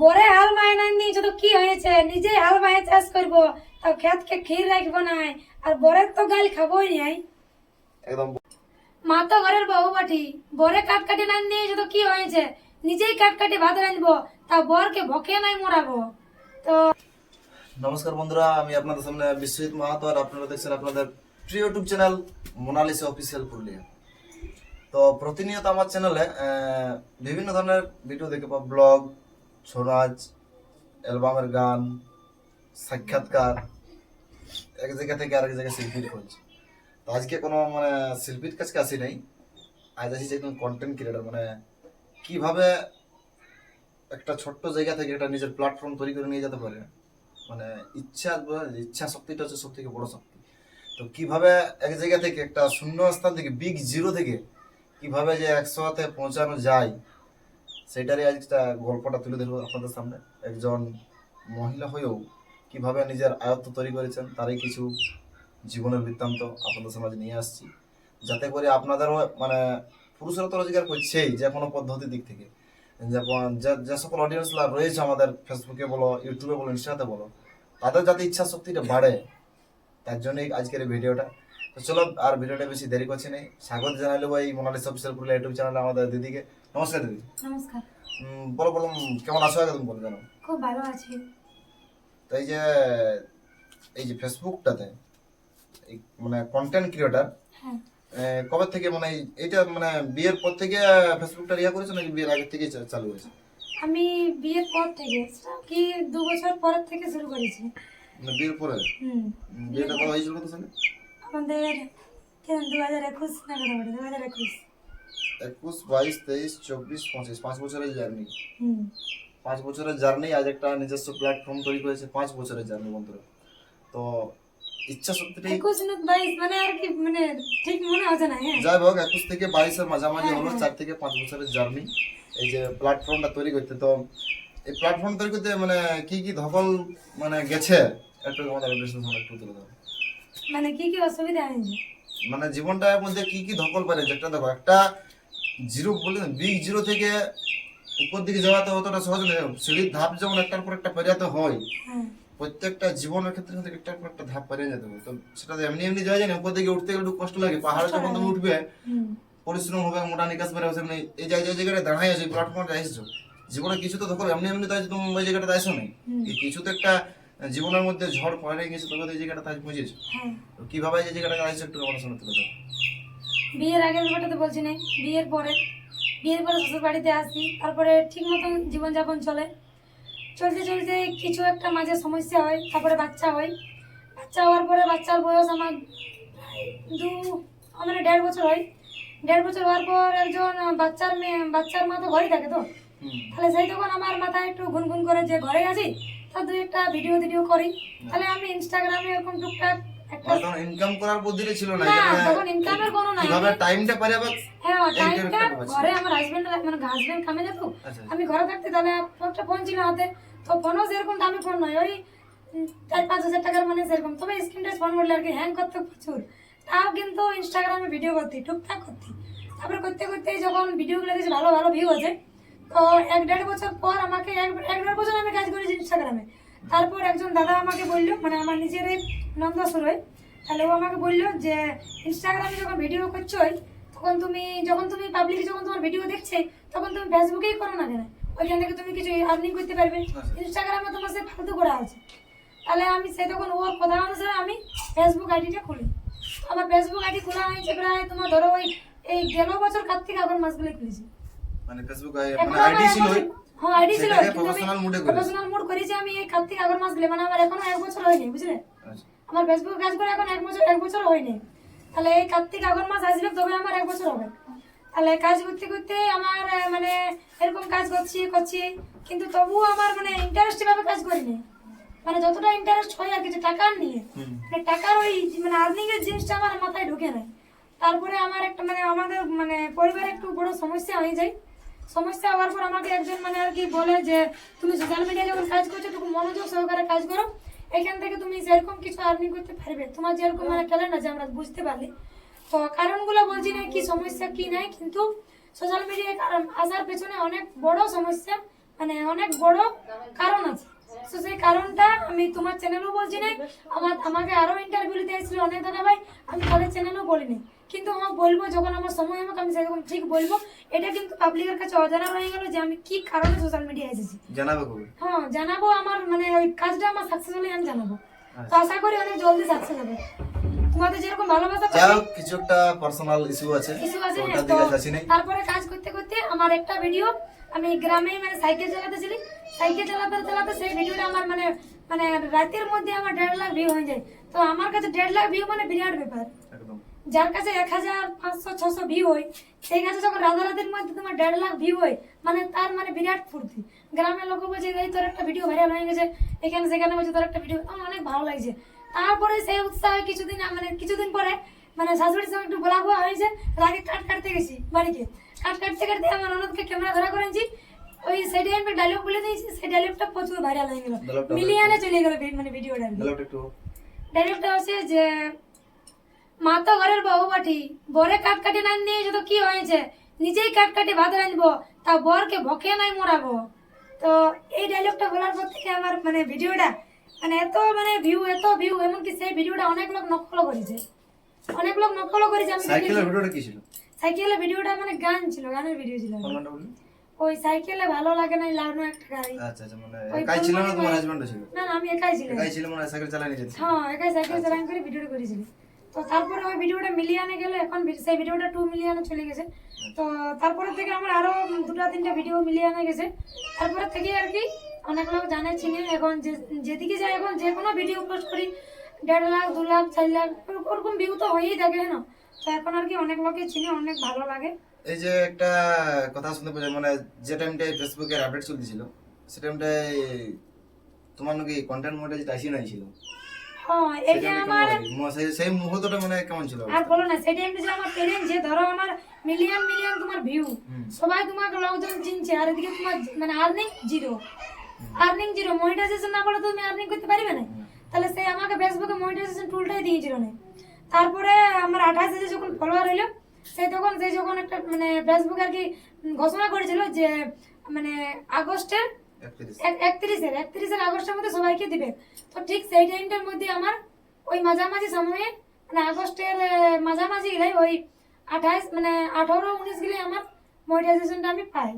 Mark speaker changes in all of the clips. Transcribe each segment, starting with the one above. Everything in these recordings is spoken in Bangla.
Speaker 1: বরে হাল মায়না নিয়েছে তো কি হয়েছে নিজে হাল মায়ে চাষ করব তাও খেতকে ক্ষীর রাখব না আর বরের তো গাল খাবই নাই।
Speaker 2: একদম।
Speaker 1: মা তো ঘরের বউ বাটি বরে কাট কাটি না নিয়েছে তো কি হয়েছে নিজেই কাট কাটি ভাত রাঁধবো তা বরকে ভকে নাই মরাবো তো
Speaker 2: নমস্কার বন্ধুরা আমি আপনাদের সামনে বিশ্বজিৎ মাহাতো আর আপনারা দেখছেন আপনাদের প্রিয় YouTube channel Monalisa official Purulia. তো প্রতিনিয়ত আমার চ্যানেলে বিভিন্ন ধরনের ভিডিও দেখে পাবো ব্লগ নাচ অ্যালবামের গান, সাক্ষাৎকার, এক জায়গা থেকে আরেক জায়গায় শিল্পীর খোঁজ তো আজকে কোনো মানে শিল্পীর কাছে আসি নাই। আজ আসি একদম কন্টেন্ট ক্রিয়েটার মানে কীভাবে একটা ছোট্ট জায়গা থেকে একটা নিজের প্ল্যাটফর্ম তৈরি করে নিয়ে যেতে পারে। মানে ইচ্ছা ইচ্ছা শক্তিটা হচ্ছে সব থেকে বড় শক্তি। তো কীভাবে এক জায়গা থেকে একটা শূন্য স্থান থেকে বিগ জিরো থেকে কীভাবে যে একশোতে পৌঁছানো যায় সেটারই আজটা গল্পটা তুলে ধরবো আপনাদের সামনে। একজন মহিলা হয়েও কীভাবে নিজের আয়ত্ত তৈরি করেছেন, তারই কিছু জীবনের বৃত্তান্ত আপনাদের সমাজে নিয়ে আসছি। যাতে করে আপনাদেরও মানে পুরুষরা তো রোজগার করছেই যে কোনো পদ্ধতি দিক থেকে। যেমন যে সকল অডিয়েন্সরা রয়েছে আমাদের ফেসবুকে বলো ইউটিউবে বলো ইনস্টাতে বলো, তাদের যাতে ইচ্ছা শক্তিটা বাড়ে, তার জন্যই আজকের এই ভিডিওটা তো চলো আর ভিডিওটা বেশি দেরি করছি না। স্বাগত নেব এই মোনালিস অফিসিয়াল পুরুলিয়া ইউটিউব চ্যানেলে আমাদের দিদিকে। নমস্কার দিদি।
Speaker 1: নমস্কার।
Speaker 2: বলো বলো কেমন আছো? একদম বলে জানো।
Speaker 1: খুব ভালো আছি।
Speaker 2: তো এই যে এই যে ফেসবুকটাতে মানে কন্টেন্ট ক্রিয়েটার
Speaker 1: হ্যাঁ।
Speaker 2: কবে থেকে মানে এই- এইটা মানে বিয়ের পর থেকে ফেসবুকটা ইয়া করেছ নাকি বিয়ের আগে থেকে চালু হয়েছে?
Speaker 1: আমি বিয়ের পর থেকে কি দু বছর পরের থেকে শুরু করেছি।
Speaker 2: বিয়ের পরে?
Speaker 1: হুম।
Speaker 2: বিয়েটা কবে হয়েছিল সালে
Speaker 1: আমাদের দু হাজার একুশ না দু হাজার একুশ?
Speaker 2: একুশ বাইশ তেইশ চব্বিশ পঁচিশ পাঁচ বছরের জার্নি।
Speaker 1: হুম।
Speaker 2: পাঁচ বছরের জার্নি আজ একটা নিজস্ব প্ল্যাটফর্ম তৈরি করেছে পাঁচ বছরের জার্নি বন্ধুরা। তো ইচ্ছা শক্তিটাই
Speaker 1: একুশ না বাইশ মানে আর কি মানে ঠিক মনে হচ্ছে না হ্যাঁ।
Speaker 2: যাই হোক একুশ থেকে বাইশের মাঝামাঝি
Speaker 1: হ্যাঁ,
Speaker 2: হলো
Speaker 1: হ্যাঁ।
Speaker 2: চার থেকে পাঁচ বছরের জার্নি। এই যে প্ল্যাটফর্মটা তৈরি করতে তো এই প্ল্যাটফর্ম তৈরি করতে মানে কি কি ধকল মানে গেছে? একটু আমাদের একটু তুলে দাও
Speaker 1: মানে কি কি অসুবিধা হয়েছে
Speaker 2: মানে জীবনটার মধ্যে কি কি ধকল পারে যেটা দেখো একটা জিরো বলে বিগ জিরো থেকে উপর দিকে যাওয়া তো অতটা সহজ নয়। সিঁড়ির ধাপ যেমন একটার পর একটা পেরিয়াতে হয়
Speaker 1: হ্যাঁ।
Speaker 2: প্রত্যেকটা জীবনের ক্ষেত্রে কিন্তু একটার পর একটা ধাপ পেরিয়ে যেতে হবে তো সেটা তো এমনি এমনি যাওয়া যায় না উপর দিকে উঠতে গেলে একটু কষ্ট লাগে পাহাড়ে যখন তুমি উঠবে পরিশ্রম হবে মোটা নিকাশ বেড়ে সেমনি এই যে যে জায়গাটা দাঁড়াই আছে প্ল্যাটফর্মটা এসেছ জীবনে কিছু তো ধকল এমনি এমনি তাই তুমি ওই জায়গাটা আইসো নাই। কিছু তো একটা জীবনের মধ্যে ঝড় পড়ে গেছে তবে তো এই জায়গাটা তাই বুঝেছ।
Speaker 1: হ্যাঁ।
Speaker 2: তো কীভাবে এই জায়গাটা আইসো একটু আমার সামনে তুলে দাও
Speaker 1: বিয়ের আগের ব্যাপারটা তো বলছি নাই বিয়ের পরে। বিয়ের পরে শ্বশুর বাড়িতে আসি তারপরে ঠিক মতন জীবনযাপন চলে। চলতে চলতে কিছু একটা মাঝে সমস্যা হয় তারপরে বাচ্চা হয়। বাচ্চা হওয়ার পরে বাচ্চার বয়স আমার দু মানে দেড় বছর হয়। দেড় বছর হওয়ার পর একজন বাচ্চার মেয়ে বাচ্চার মা তো ঘরেই থাকে তো। তাহলে সেই তখন আমার মাথায় একটু গুনগুন করে যে ঘরে আছি তা দুই একটা ভিডিও ভিডিও করি। তাহলে আমি ইনস্টাগ্রামে এরকম টুকটাক
Speaker 2: তখন ইনকাম করার বুদ্ধিটা ছিল না
Speaker 1: না
Speaker 2: যে
Speaker 1: তখন ইনকামের কোনো নাই।
Speaker 2: কীভাবে টাইমটা পারে আবার
Speaker 1: হ্যাঁ টাইমটা ঘরে আমার হাজবেন্ড মানে হাজবেন্ড কামে যেত
Speaker 2: আচ্ছা।
Speaker 1: আমি ঘরে থাকতে তাহলে একটা ফোন ছিল হাতে। তো ফোনও সেরকম দামি ফোন নয় ওই চার পাঁচ হাজার টাকার মানে সেরকম। তবে স্ক্রিন টাচ ফোন বললে আর কি হ্যাং করতে প্রচুর। তাও কিন্তু ইনস্টাগ্রামে ভিডিও করতি টুকটাক করতি। তারপরে করতে করতে যখন ভিডিওগুলো দেখছি ভালো ভালো ভিউ আছে। তো এক দেড় বছর পর আমাকে এক এক দেড় বছর আমি ইনস্টাগ্রামে। তারপর একজন দাদা আমাকে বলল মানে আমার নিজের এই নন্দাসুর হয় তাহলে ও আমাকে বলল যে ইনস্টাগ্রামে যখন ভিডিও করছোই তখন তুমি যখন তুমি পাবলিক যখন তোমার ভিডিও দেখছে তখন তুমি ফেসবুকেই করো না কেন? ওইখান থেকে তুমি কিছু আর্নিং করতে পারবে? ইনস্টাগ্রামে তোমার সে ফালতু করা আছে। তাহলে আমি সে তখন ওর কথা অনুসারে আমি ফেসবুক আইডিটা খুলি। আমার ফেসবুক আইডি খোলা হয়েছে প্রায় তোমার ধরো ওই এই গেল বছর কার কার্তিক আগর মাসগুলো খুলেছি?
Speaker 2: মানে ফেসবুক মানে আইডি ছিল
Speaker 1: এখন- হ্যাঁ আইডি ছিল। প্রফেশনাল মোড করেছি আমি এই কার্তিক আগর মাস গেলে মানে আমার এখনও এক বছর হয়নি বুঝলে?
Speaker 2: আচ্ছা।
Speaker 1: আমার ফেসবুক কাজ করে এখন এক বছর এক বছর হয়নি। তাহলে এই কার্তিক আগর মাস আসলে তবে আমার এক বছর হবে। তাহলে কাজ করতে করতে আমার মানে এরকম কাজ করছি করছি কিন্তু তবুও আমার মানে ইন্টারেস্ট ভাবে কাজ করিনি। মানে যতটা ইন্টারেস্ট হয় আর কিছু টাকার নিয়ে। মানে টাকার ওই মানে আর্নিং এর জিনিসটা আমার মাথায় ঢুকে নেয় তারপরে আমার একটা মানে আমাদের মানে পরিবারে একটু বড় সমস্যা হয়ে যায়। সমস্যা হওয়ার পর আমাকে একজন মানে আর কি বলে যে, তুমি সোশ্যাল মিডিয়া যখন কাজ করছ তখন মনোযোগ সহকারে কাজ করো। এখান থেকে তুমি যেরকম কিছু আর্নিং করতে পারবে। তোমার যেরকম মানে ট্যালেন্ট আছে আমরা বুঝতে পারলি। তো কারণগুলো বলছি না কি সমস্যা, কি নাই, কিন্তু সোশ্যাল মিডিয়ায় আসার পেছনে অনেক বড় সমস্যা মানে অনেক বড় কারণ আছে। তো সেই কারণটা আমি তোমার চ্যানেলও বলছি না আমার আমাকে আরও ইন্টারভিউ দিতে এসেছিল অনেক দাদা ভাই। আমি তাদের চ্যানেলও বলিনি। কিন্তু আমার বলব যখন আমার সময় হবে আমি সেরকম ঠিক বলব। এটা কিন্তু পাবলিকের কাছে অজানা রয়ে গেল যে আমি কি কারণে সোশ্যাল মিডিয়া এসেছি।
Speaker 2: জানাবে
Speaker 1: হ্যাঁ জানাব আমার মানে ওই কাজটা আমার সাকসেস হলে আমি জানাব। তো আশা করি অনেক জলদি সাকসেস হবে। তোমাদের যেরকম ভালোবাসা
Speaker 2: হোক কিছু একটা পার্সোনাল ইস্যু আছে।
Speaker 1: কিছু আছে হ্যাঁ, তারপরে কাজ করতে করতে আমার একটা ভিডিও আমি গ্রামে মানে সাইকেল চালাতেছিলি সাইকেল চালাতে চালাতে সেই ভিডিওটা আমার মানে মানে রাতের মধ্যে আমার দেড় লাখ ভিউ হয়ে যায়। তো আমার কাছে দেড় লাখ ভিউ মানে বিরাট ব্যাপার। যার কাছে এক হাজার পাঁচশো ছশো ভিউ হয় সেই কাছে যখন রাতারাতির মধ্যে তোমার দেড় লাখ ভিউ হয় মানে তার মানে বিরাট ফুর্তি। গ্রামের লোক বলছে এই তোর একটা ভিডিও ভাইরাল হয়ে গেছে এখানে সেখানে বলছে তোর একটা ভিডিও আমার অনেক ভালো লাগছে। তারপরে সেই উৎসাহে কিছুদিন মানে কিছুদিন পরে মানে শাশুড়ির সঙ্গে একটু বলা বলা হয়েছে রাগে কাট কাটতে গেছি বাড়িতে। কাট কাটতে কাটতে আমার ননদকে ক্যামেরা ধরা করেছি ওই সেই টাইমে ডায়লগ বলে দিয়েছি সেই ডায়লগটা প্রচুর ভাইরাল হয়ে গেল। মিলিয়নে চলে গেল মানে ভিডিওটা ডায়লগটা হচ্ছে যে মা তো ঘরের বউ বাটি বরে কাট কাটি না নিয়ে তো কি হয়েছে নিজেই কাট কাটি ভাত রাঁধবো তা বরকে ভকে নাই মোড়াবো তো এই ডায়লগটা বলার পর থেকে আমার মানে ভিডিওটা মানে এত মানে ভিউ এত ভিউ এমনকি সেই ভিডিওটা অনেক লোক নকল করেছে। অনেক লোক নকল করেছে আমি
Speaker 2: সাইকেলের ভিডিওটা কি ছিল?
Speaker 1: সাইকেলের ভিডিওটা মানে গান ছিল গানের ভিডিও ছিল। ওই সাইকেলে ভালো লাগে না লাগানো একটা গাড়ি
Speaker 2: আচ্ছা আচ্ছা মানে একাই ছিল না তোমার হাজবেন্ডও ছিল?
Speaker 1: না না আমি একাই ছিলাম।
Speaker 2: একাই ছিল মানে সাইকেল চালাই নিয়ে যেত?
Speaker 1: হ্যাঁ একাই সাইকেল চালান করে ভিডিওটা করেছিলি। তো তারপরে ওই ভিডিওটা মিলিয়ানে গেলে এখন সেই ভিডিওটা টু মিলিয়নে চলে গেছে। তো তারপরে থেকে আমার আরও দুটা তিনটা ভিডিও মিলিয়নে গেছে। তারপরে থেকে আর কি অনেক লোক জানে চিনে এখন যেদিকে যাই এখন যে কোনো ভিডিও পোস্ট করি দেড় লাখ দু লাখ চার লাখ ওরকম- ওরকম ভিউ তো হয়েই থাকে না? তো এখন আর কি অনেক লোকে চিনে অনেক ভালো লাগে।
Speaker 2: এই যে একটা কথা শুনতে পাই মানে যে টাইমটায় ফেসবুকের আপডেট চলতেছিল সে টাইমটায় তোমার নাকি কন্টেন্ট আসি নাই ছিল
Speaker 1: হ্যাঁ আমার
Speaker 2: কেমন লাগে? সেই- সেই মুহূর্তটা মানে কেমন ছিল
Speaker 1: আর বলো না সেই টাইমে যে আমার পেরেন্ট যে ধরো আমার মিলিয়ন মিলিয়ন তোমার ভিউ সবাই তোমাকে লোকজন চিনছে আর এদিকে তোমার মানে earning zero earning zero monetisation না তুমি আর্নিং করতে পারবে না? তাহলে সেই আমাকে ফেসবুকে মনিটাইজেশন টুলটাই দিয়েছিল না। তারপরে আমার আঠাশ হাজার যখন ফলোয়ার হইল সেই তখন সেই যখন একটা মানে ফেসবুক আর কি ঘোষণা করেছিল যে মানে আগস্টের একত্রিশের একত্রিশের আগস্টের মধ্যে সবাইকে দিবে। তো ঠিক সেই টাইমটার মধ্যে আমার ওই মাঝামাঝি সময়ে মানে আগস্টের মাঝামাঝি গেলে ওই আঠাইশ মানে আঠারো উনিশ গেলে আমার মনিটাইজেশনটা আমি পাই।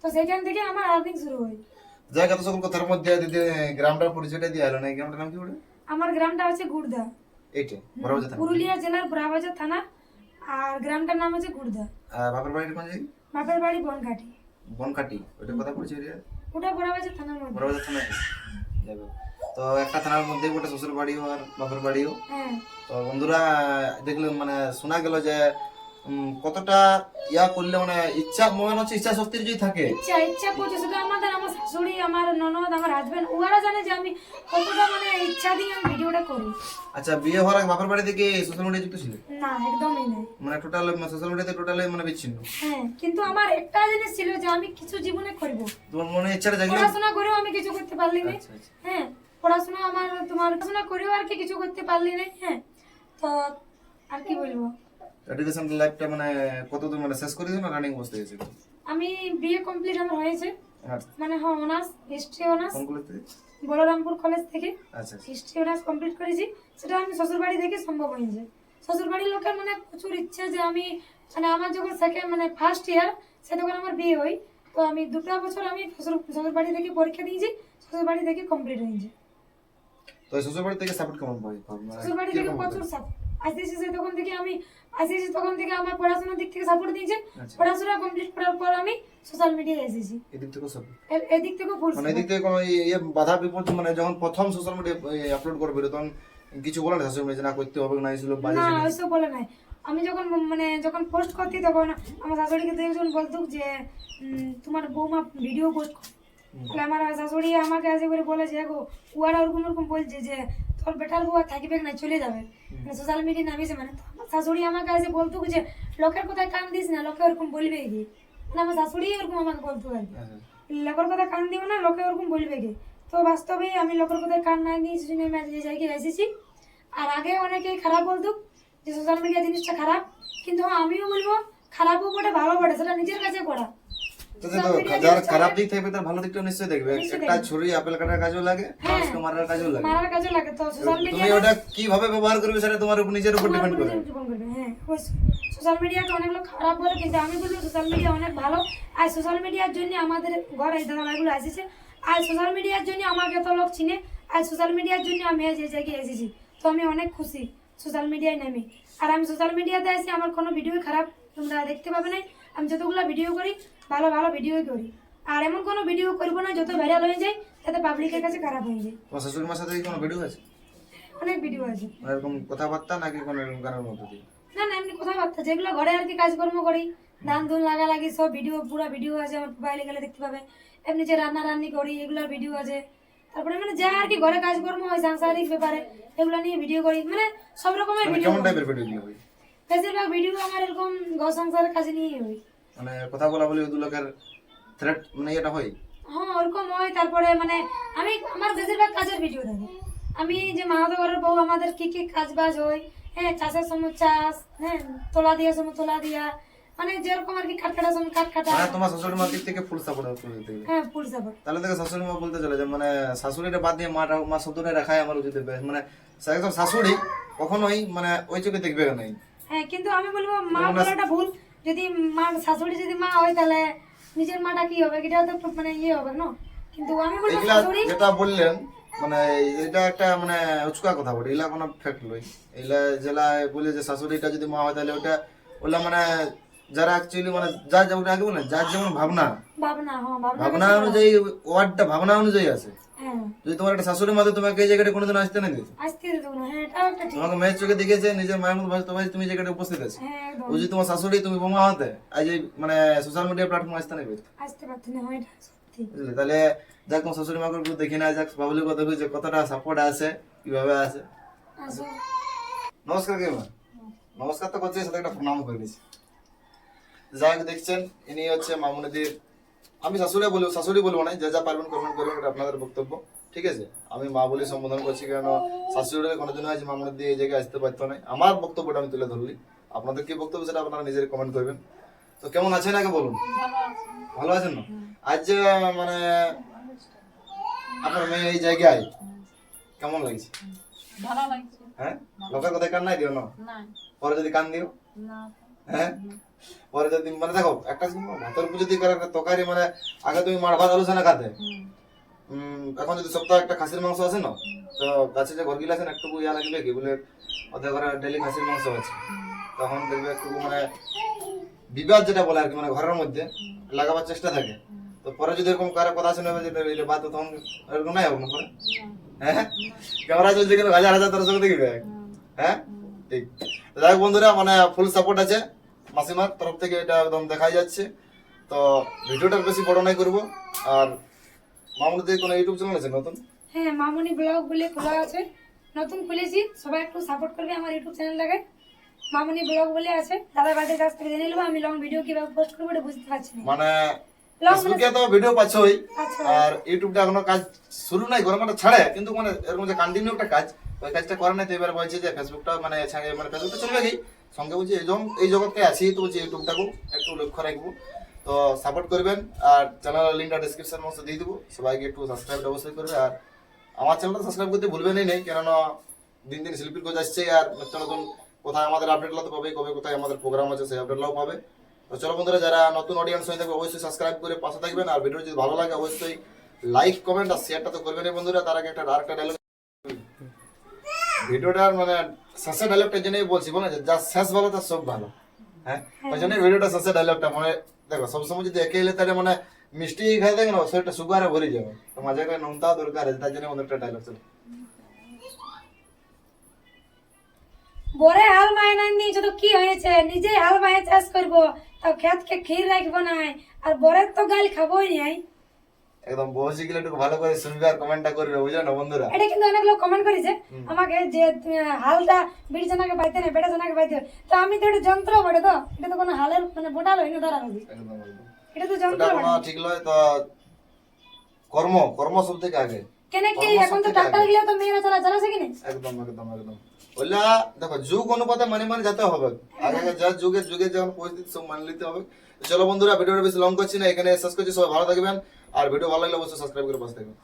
Speaker 1: তো সেখান থেকে আমার আর্নিং শুরু হয়।
Speaker 2: সকল কথার মধ্যে গ্রামটার পরিচয়টা দিয়ে এলো না গ্রামটার নাম কি
Speaker 1: আমার গ্রামটা হচ্ছে গুড়দা।
Speaker 2: এইটা বড় কথা
Speaker 1: পুরুলিয়া জেলার বুড়াবাজার থানা আর গ্রামটার নাম হচ্ছে গুড়দা
Speaker 2: বাপের বাড়ির কোন জায়গায়?
Speaker 1: বাপের বাড়ি বনকাটি
Speaker 2: বনকাটি ওটা কথা পড়ছে দিয়ে
Speaker 1: ওটা বুড়াবাজার থানার মধ্যে।
Speaker 2: বড়বাজার থানা যাবে তো একটা থানার মধ্যে গোটা শ্বশুর বাড়িও আর বাপের বাড়িও।
Speaker 1: হ্যাঁ।
Speaker 2: তো বন্ধুরা দেখলাম মানে শোনা গেল যে কতটা ইয়া করলে মানে ইচ্ছা মনে হচ্ছে ইচ্ছা শক্তি যদি থাকে।
Speaker 1: ইচ্ছা ইচ্ছা করছে সেটা আমাদের আমার শাশুড়ি আমার ননদ আমার হাজবেন্ড ওরা জানে যে আমি কতটা মানে ইচ্ছা দিয়ে আমি ভিডিওটা করি।
Speaker 2: আচ্ছা বিয়ে হওয়ার আগে বাপের বাড়ি থেকে সোশ্যাল মিডিয়া যুক্ত ছিল?
Speaker 1: না একদমই নাই।
Speaker 2: মানে টোটাল সোশ্যাল মিডিয়াতে টোটালি মানে বিচ্ছিন্ন?
Speaker 1: হ্যাঁ কিন্তু আমার একটা জিনিস ছিল যে আমি কিছু জীবনে করব।
Speaker 2: তোমার মনে ইচ্ছাটা জাগলে
Speaker 1: পড়াশোনা করেও আমি কিছু করতে পারলি না।
Speaker 2: আচ্ছা আচ্ছা।
Speaker 1: হ্যাঁ পড়াশোনা আমার তোমার পড়াশোনা করেও আর কি কিছু করতে পারলি না। হ্যাঁ তো আর কি বলব?
Speaker 2: এডুকেশন লাইফটা মানে কতদূর মানে শেষ করে দিও না রানিং বসতে গেছে
Speaker 1: আমি বিএ কমপ্লিট আমার হয়েছে। মানে হ্যাঁ honours history honours Balrampur college থেকে।
Speaker 2: আচ্ছা।
Speaker 1: হিস্ট্রি অনার্স কমপ্লিট করেছি। সেটা আমি শ্বশুরবাড়ি থেকে সম্ভব হয়েছে শ্বশুরবাড়ির লোকের মানে প্রচুর ইচ্ছা যে আমি মানে আমার যখন সেকেন্ড মানে ফার্স্ট ইয়ার সে তখন আমার বিয়ে হয় তো আমি দুটা বছর আমি শ্বশুর শ্বশুরবাড়ি থেকে পরীক্ষা দিয়েছি শ্বশুরবাড়ি থেকে কমপ্লিট হয়েছে
Speaker 2: তো শ্বশুর বাড়ি থেকে সাপোর্ট কেমন পাই?
Speaker 1: শ্বশুরবাড়ি থেকে প্রচুর সাপোর্ট আসতেছি সে তখন থেকে আমি আসতেছি তখন থেকে আমার পড়াশোনার দিক থেকে সাপোর্ট দিয়েছে।
Speaker 2: আচ্ছা।
Speaker 1: পড়াশোনা কমপ্লিট করার পর আমি সোশ্যাল মিডিয়ায় এসেছি।
Speaker 2: এদিক থেকে সব
Speaker 1: এদিক থেকেও ফুল
Speaker 2: মানে এদিক থেকে কোনো ইয়ে ইয়ে বাধা বিপদ মানে যখন প্রথম সোশ্যাল মিডিয়া আপলোড করবে তখন কিছু বলে না মিডিয়া না করতে হবে না এসেছিল বাজে
Speaker 1: না। ওইসব বলে নাই। আমি যখন মানে যখন পোস্ট করতি তখন আমার শাশুড়িকে দেখে বলতো যে তোমার বৌমা ভিডিও পোস্ট তাহলে আমার শাশুড়ি আমাকে আসে করে বলে যে গো উয়ারা ওরকম ওরকম বলছে যে তোর বেটার বউ থাকবে না চলে যাবে। মানে সোশ্যাল মিডিয়া নামিয়েছে মানে। আমার শাশুড়ি আমাকে আসে বলতো যে লোকের কথায় কান দিস না লোকে ওরকম বলবে কি? মানে আমার শাশুড়ি ওরকম আমাকে বলতো আর কি।
Speaker 2: আচ্ছা।
Speaker 1: লোকের কথা কান দিও না লোকে ওরকম বলবে কি? তো বাস্তবে আমি লোকের কথায় কান না দিয়ে সেজন্য আমি আজকে জায়গায় এসেছি। আর আগে অনেকে খারাপ বলতো যে সোশ্যাল মিডিয়া জিনিসটা খারাপ। কিন্তু হ্যাঁ, আমিও বলব খারাপও বটে ভালো বটে সেটা নিজের কাছে করা
Speaker 2: তো
Speaker 1: social
Speaker 2: দেখো,
Speaker 1: media
Speaker 2: যার খারাপ দিক থাকবে তার ভালো দিকটা নিশ্চয়ই দেখবে। একটা ছুরি আপেল কাটার কাজেও লাগে
Speaker 1: হ্যাঁ।
Speaker 2: মানুষকে মারার কাজেও লাগে।
Speaker 1: মারার কাজে লাগে তো সোশ্যাল
Speaker 2: তুমি ওটা কীভাবে ব্যবহার করবে সেটা তোমার উপর নিজের উপর ডিপেন্ড করে।
Speaker 1: হ্যাঁ সোশ্যাল মিডিয়াকে অনেক লোক খারাপ বলে কিন্তু আমি বলব সোশ্যাল মিডিয়া অনেক ভালো। আর সোশ্যাল মিডিয়ার জন্য আমাদের ঘরে এই দাদাভাইগুলো এসেছে। আর সোশ্যাল মিডিয়ার জন্য আমাকে এত লোক চিনে আর সোশ্যাল মিডিয়ার জন্য আমি এই জায়গায় এসেছি তো আমি অনেক খুশি। সোশ্যাল মিডিয়ায় নেমে। আর আমি সোশ্যাল মিডিয়াতে এসে আমার কোনো ভিডিও খারাপ তোমরা দেখতে পাবে না আমি যতগুলো ভিডিও করি ভালো ভালো ভিডিওই করি। আর এমন কোনো ভিডিও করব না যত ভাইরাল হয়ে যায় তাতে পাবলিকের কাছে খারাপ হয়ে যায়।
Speaker 2: তোমার শাশুড়ি মার সাথে কি কোনো ভিডিও আছে?
Speaker 1: অনেক ভিডিও আছে।
Speaker 2: মানে এরকম কথাবার্তা নাকি কোনো এরকম গানের মধ্যে দিয়ে?
Speaker 1: না না এমনি কথাবার্তা যেগুলো ঘরে আর কি কাজকর্ম করি। ধান ধুন লাগা লাগি সব ভিডিও পুরো ভিডিও আছে আমার মোবাইলে গেলে দেখতে পাবে। এমনি যে রান্না রান্নি করি এগুলোর ভিডিও আছে। তারপরে মানে যা আর কি ঘরে কাজকর্ম হয় সাংসারিক ব্যাপারে এগুলো নিয়ে ভিডিও করি। মানে সব রকমের
Speaker 2: মানে
Speaker 1: ভিডিও
Speaker 2: কেমন টাইপের ভিডিও
Speaker 1: বেশিরভাগ ভিডিও আমার এরকম ঘর সংসারের কাছে নিয়ে হয়
Speaker 2: মানে কথা বলা বলি দু লোকের থ্রেট মানে এটা হয়?
Speaker 1: হ্যাঁ ওরকম হয়। তারপরে মানে আমি আমার বেশিরভাগ কাজের ভিডিও দেখি। আমি যে মাহাতো ঘরের বউ আমাদের কি কি কাজ বাজ হয়? হ্যাঁ চাষের সময় চাষ হ্যাঁ তোলা দিয়া সময় তোলা দিয়া। মানে যেরকম আর কি কাঠ কাটার সময় কাঠ কাটা
Speaker 2: মানে তোমার শাশুড়ি মার দিক থেকে ফুল সাপোর্ট
Speaker 1: হ্যাঁ ফুল সাপোর্ট
Speaker 2: তাহলে দেখো শাশুড়ি মা বলতে চলে যে মানে শাশুড়িটা বাদ দিয়ে মা মা শব্দটা রাখাই আমার উচিত মানে একদম শাশুড়ি কখনোই মানে ওই চোখে দেখবে না।
Speaker 1: কিন্তু আমি বলব মা বলাটা ভুল। যদি মা শাশুড়ি যদি মা হয় তাহলে নিজের মাটা কি হবে? এটা তো মানে ইয়ে হবে না? কিন্তু আমি বলব শাশুড়ি
Speaker 2: যেটা বললেন মানে এটা একটা মানে উচকা কথা বটে। এগুলা কোনো ফ্যাক্ট লই। এগুলা যেটা বলে যে শাশুড়িটা যদি মা হয় তাহলে ওটা ওগুলা মানে যারা অ্যাকচুয়ালি মানে যার যেমন আগে বলেন যার যেমন ভাবনা।
Speaker 1: ভাবনা হ্যাঁ
Speaker 2: অনুযায়ী ওয়ার্ডটা ভাবনা অনুযায়ী আছে।
Speaker 1: হ্যাঁ
Speaker 2: যদি তোমার একটা শাশুড়ি মাতে তোমাকে এই জায়গাটা কোনোদিন আসতে না দিয়েছে?
Speaker 1: না হ্যাঁ
Speaker 2: তোমাকে মেয়ের চোখে দেখেছে নিজের মায়ের মতো ভাবতে পারছে তুমি জায়গাটা উপস্থিত আছে। ও যদি তোমার শাশুড়ি তুমি বোমা হতে আজ মানে সোশ্যাল মিডিয়া প্ল্যাটফর্ম আসতে নেবে
Speaker 1: আসতে না হয়
Speaker 2: বুঝলে? তাহলে যাক তোমার শাশুড়ি মাকে একটু দেখে না যাক পাবলিক কথা যে কতটা সাপোর্ট আছে কীভাবে আছে? নমস্কার কে মা নমস্কার তো করছি সাথে একটা প্রণাম করে দিচ্ছি যাই হোক দেখছেন ইনি হচ্ছে মামুনিদির আমি শাশুড়ি বলব শাশুড়ি বলব না যা যা পারবেন কমেন্ট করবেন এটা আপনাদের বক্তব্য ঠিক আছে? আমি মা বলে সম্বোধন করছি কেন শাশুড়ি কোনোদিন আছে দিয়ে এই জায়গায় আসতে পারতো না। আমার বক্তব্যটা আমি তুলে ধরলি। আপনাদের কি বক্তব্য সেটা আপনারা নিজের কমেন্ট করবেন। তো কেমন আছেন আগে বলুন? ভালো আছেন? না আজ মানে আপনার মেয়ে এই জায়গায় কেমন লাগছে? হ্যাঁ? লোকের কথা কান নাই দিও না? পরে যদি কান দিও? হ্যাঁ? পরে যদি মানে দেখো একটা উপর যদি করে তরকারি মানে আগে তুমি মার ভাত আলু না খাতে। এখন যদি সপ্তাহে একটা খাসির মাংস আছে না তো গাছে যে আছে না একটু ইয়া লাগবে কি বলে ঘরে ডেলি খাসির মাংস আছে। তখন দেখবে একটু মানে বিবাদ যেটা বলে আর কি মানে ঘরের মধ্যে লাগাবার চেষ্টা থাকে। তো পরে যদি এরকম কারও কথা শুনে যে এটা বাদ তখন এরকম নাই হবে না পরে? হ্যাঁ? ক্যামেরা চলছে কিন্তু হাজার হাজার দর্শক দেখবে। হ্যাঁ? ঠিক। যাই বন্ধুরা মানে ফুল সাপোর্ট আছে। মাসিমার তরফ থেকে এটা একদম দেখাই যাচ্ছে। তো ভিডিওটা বেশি বড় নাই করব। আর মামুনিদের কোনো ইউটিউব চ্যানেল আছে নতুন?
Speaker 1: হ্যাঁ মামনি ব্লগ বলে খোলা আছে। নতুন খুলেছি সবাই একটু সাপোর্ট করবে আমার ইউটিউব চ্যানেলটাকে মামনি ব্লগ বলে আছে। দাদা কাছ থেকে জেনে নেব আমি লং ভিডিও কীভাবে পোস্ট করব এটা বুঝতে পারছি না।
Speaker 2: মানে ফেসবুকে তো ভিডিও পাচ্ছই
Speaker 1: আচ্ছা।
Speaker 2: আর ইউটিউবটা এখনও কাজ শুরু নাই গরমটা ছাড়ে। কিন্তু মানে এরকম যে কন্টিনিউ একটা কাজ ওই কাজটা করে নাই তো এবার বলছে যে ফেসবুকটা মানে ছাড়ে মানে ফেসবুকটা চলবে কি? সঙ্গে বলছি এই যখন এই জগৎকে আছি। তো বলছি ইউটিউবটাকেও একটু লক্ষ্য রাখব। তো সাপোর্ট করবেন আর চ্যানেলের লিঙ্কটা ডিসক্রিপশন বক্সে দিয়ে দেবো। সবাইকে একটু সাবস্ক্রাইব অবশ্যই করবে। আর আমার চ্যানেলটা সাবস্ক্রাইব করতে ভুলবেনই নেই কেননা দিন দিন শিল্পীর কোচ আসছে আর নতুন নতুন কোথায় আমাদের আপডেটগুলো তো পাবে কবে কোথায় আমাদের প্রোগ্রাম আছে সেই আপডেটগুলোও পাবে। তো চলো বন্ধুরা যারা নতুন অডিয়েন্স হয়ে থাকবে অবশ্যই সাবস্ক্রাইব করে পাশে থাকবেন। আর ভিডিও যদি ভালো লাগে অবশ্যই লাইক কমেন্ট আর শেয়ারটা তো করবেন বন্ধুরা। তার আগে একটা আরেকটা ডায়লগ ভিডিওটার মানে শেষের ডায়লগটা জন্যই বলছি বলে যে যা শেষ ভালো তার সব ভালো। হ্যাঁ? ওই জন্যই ভিডিওটা শেষের ডায়লগটা মানে দেখো সবসময় যদি একে এলে তাহলে মানে মিষ্টি খাই না শরীরটা সুগারে ভরে যাবে। তো মাঝে একটা দরকার আছে তার জন্য একটা ডায়লগ চলে।
Speaker 1: বরে হাল মায়না নিয়েছে তো কি হয়েছে নিজে হাল মায়ে চাষ করব তাও খেতকে ক্ষীর রাখব না আর বরের তো গাল খাবোই নাই।
Speaker 2: একদম বসে গেলে একটু ভালো করে শুনবে আর কমেন্টটা করবে বুঝলো না বন্ধুরা?
Speaker 1: এটা কিন্তু অনেক লোক কমেন্ট করেছে। আমাকে যে হালটা বিড়ি জনাকে পাইতে না বেটা জনাকে পাইতে তো আমি তো এটা যন্ত্র বটে তো। এটা তো কোনো হালের মানে বোটাল হয়নি ধরা হবে। এটা তো যন্ত্র বটে।
Speaker 2: ঠিক নয় তো কর্ম কর্ম সব থেকে আগে।
Speaker 1: কেন কি এখন তো। ট্রাক্টর গেলে তো মেয়েরা চালা চালাছে কি না?
Speaker 2: একদম একদম একদম। ওইলা দেখো যুগ অনুপাতে মানে মানে যেতে হবে। আগে যা যুগে যুগে যেমন পরিস্থিতি সব মানে নিতে হবে। চলো বন্ধুরা ভিডিওটা বেশি লং করছি না এখানে শেষ করছি। সবাই ভালো থাকবেন। আর ভিডিও ভালো লাগলে অবশ্যই সাবস্ক্রাইব করে পাশে থাকবেন।